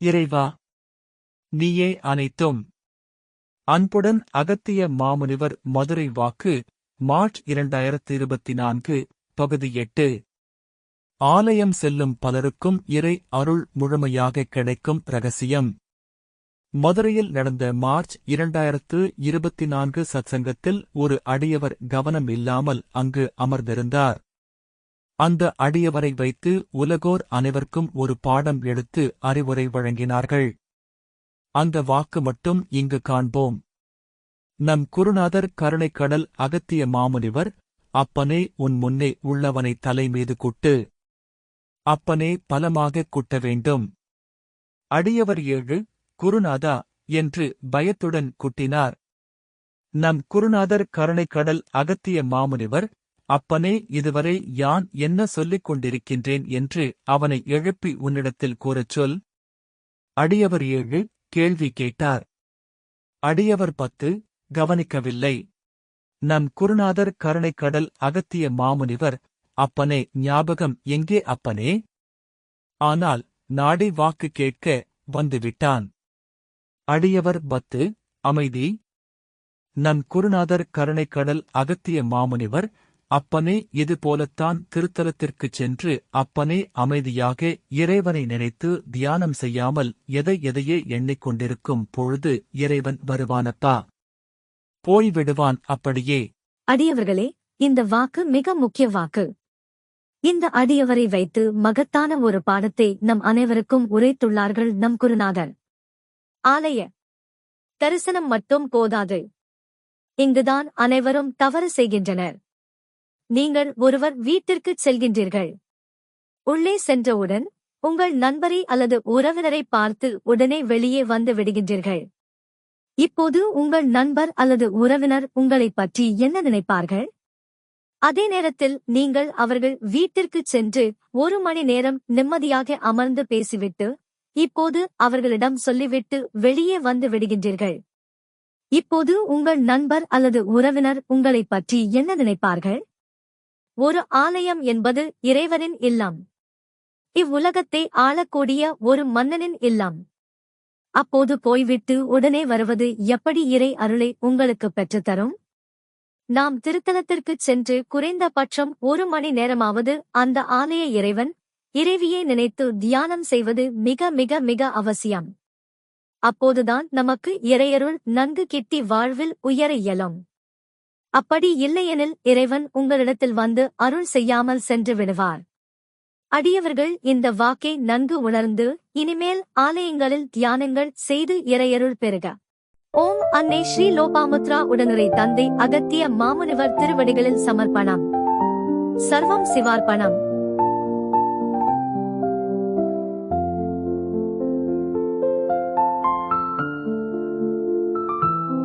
இறைவா நீயே அனைத்தும். அன்புடன் அகத்திய மாமுனிவர் மதுரை வாக்கு மார்ச் இரண்டாயிரத்து இருபத்தி நான்கு பகுதி எட்டு. ஆலயம் செல்லும் பலருக்கும் இறை அருள் முழுமையாக கிடைக்கும் ரகசியம். மதுரையில் நடந்த மார்ச் இரண்டாயிரத்து இருபத்தி நான்கு சத்சங்கத்தில் ஒரு அடியவர் கவனம் இல்லாமல் அங்கு அமர்ந்திருந்தார். அந்த அடியவரை வைத்து உலகோர் அனைவருக்கும் ஒரு பாடம் எடுத்து அறிவுரை வழங்கினார்கள். அந்த வாக்கு மட்டும் இங்கு காண்போம். நம் குருநாதர் கருணைக்கடல் அகத்திய மாமுனிவர் அப்பனே உன் முன்னே உள்ளவனை தலைமீது குட்டு. அப்பனே பலமாகக் குட்ட வேண்டும். அடியவர் ஏழு குருநாதா என்று பயத்துடன் குட்டினார். நம் குருநாதர் கருணைக்கடல் அகத்திய மாமுனிவர் அப்பனே இதுவரை யான் என்ன சொல்லிக் கொண்டிருக்கின்றேன் என்று அவனை எழுப்பி உன்னிடத்தில் கூறச் சொல். அடியவர் ஏழு கேள்வி கேட்டார். அடியவர் பத்து கவனிக்கவில்லை. நம் குருநாதர் கருணைக்கடல் அகத்திய மாமுனிவர் அப்பனே ஞாபகம் எங்கே அப்பனே? ஆனால் நாடி வாக்கு கேட்க வந்துவிட்டான். அடியவர் பத்து அமைதி. நம் குருநாதர் கருணைக்கடல் அகத்திய மாமுனிவர் அப்பனே இது போலத்தான் திருத்தலத்திற்குச் சென்று அப்பனே அமைதியாக இறைவனை நினைத்து தியானம் செய்யாமல் எதை எதையே எண்ணிக்கொண்டிருக்கும் பொழுது இறைவன் வருவானப்பா போய்விடுவான் அப்படியே. அடியவர்களே இந்த வாக்கு மிக முக்கிய வாக்கு. இந்த அடியவரை வைத்து மகத்தான ஒரு பாடத்தை நம் அனைவருக்கும் உரைத்துள்ளார்கள் நம் குருநாதர். ஆலய தரிசனம் மட்டும் போதாது. இங்குதான் அனைவரும் தவறு செய்கின்றனர். நீங்கள் ஒருவர் வீட்டிற்குச் செல்கின்றீர்கள். உள்ளே சென்றவுடன் உங்கள் நண்பரை அல்லது உறவினரை பார்த்து உடனே வெளியே வந்து விடுகின்றீர்கள். இப்போது உங்கள் நண்பர் அல்லது உறவினர் உங்களைப் பற்றி என்ன நினைப்பார்கள்? அதே நேரத்தில் நீங்கள் அவர்கள் வீட்டிற்குச் சென்று ஒரு மணி நேரம் நிம்மதியாக அமர்ந்து பேசிவிட்டு இப்போது அவர்களிடம் சொல்லிவிட்டு வெளியே வந்து விடுகின்றீர்கள். இப்போது உங்கள் நண்பர் அல்லது உறவினர் உங்களைப் பற்றி என்ன நினைப்பார்கள்? ஒரு ஆலயம் என்பது இறைவனின் இல்லம். இவ்வுலகத்தை ஆளக்கூடிய ஒரு மன்னனின் இல்லம். அப்போது போய்விட்டு உடனே வருவது எப்படி இறை அருளை உங்களுக்கு பெற்றுத்தரும்? நாம் திருத்தலத்திற்குச் சென்று குறைந்த பட்சம் ஒரு மணி நேரமாவது அந்த ஆலய இறைவன் இறைவியை நினைத்து தியானம் செய்வது மிக மிக மிக அவசியம். அப்போதுதான் நமக்கு இறையருள் நன்கு கிட்டி வாழ்வில் உயர இயலும். அப்படி இல்லையெனில் இறைவன் உங்களிடத்தில் வந்து அருள் செய்யாமல் சென்று விடுவார். அடியவர்கள் இந்த வாக்கை நன்கு உணர்ந்து இனிமேல் ஆலயங்களில் தியானங்கள் செய்து இறையருள் பெறுக. ஓம் அன்னை ஸ்ரீ லோபாமுத்ரா உடனுரை தந்தை அகத்திய மாமுனிவர் திருவடிகளில் சமர்ப்பணம். சர்வம் சிவார்ப்பணம்.